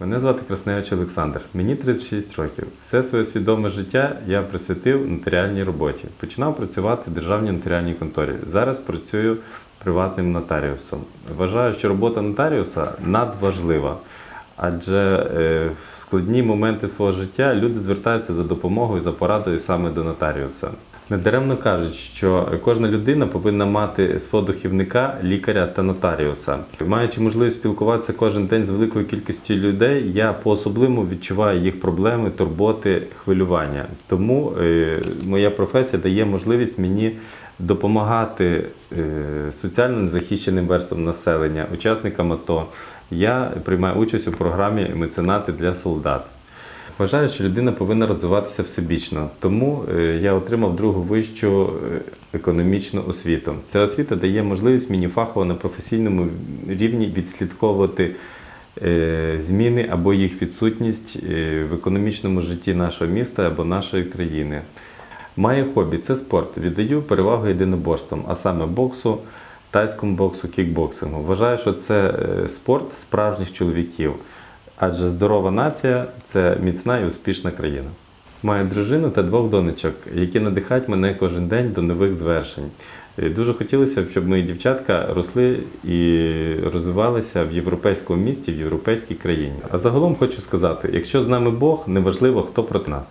Мене звати Красневич Олександр. Мені 36 років. Все своє свідоме життя я присвятив нотаріальній роботі. Починав працювати в державній нотаріальній конторі. Зараз працюю приватним нотаріусом. Вважаю, що робота нотаріуса надважлива, адже е, в складні моменти свого життя люди звертаються за допомогою, за порадою саме до нотаріуса. Недаремно кажуть, що кожна людина повинна мати свого дохівника, лікаря та нотаріуса. Маючи можливість спілкуватися кожен день з великою кількістю людей, я по-особливому відчуваю їх проблеми, турботи, хвилювання. Тому е, моя професія дає можливість мені допомагати е, соціально незахищеним верствам населення, учасникам АТО. Я приймаю участь у програмі Меценати для солдат. Вважаю, що людина повинна розвиватися всебічно. Тому е, я отримав другу вищу е, економічну освіту. Ця освіта дає можливість мені фахово на професійному рівні відслідковувати е, зміни або їх відсутність в економічному житті нашого міста або нашої країни. Має хобі це спорт. Віддаю перевагу єдиноборствам, а саме боксу, тайському боксу, кікбоксингу. Вважаю, що це спорт справжніх чоловіків. Адже здорова нація це міцна і успішна країна. Маю дружину та двох донечок, які надихають мене кожен день до нових звершень. І Дуже хотілося б, щоб мої дівчатка росли і розвивалися в європейському місті, в європейській країні. А загалом хочу сказати: якщо з нами Бог, неважливо, хто проти нас.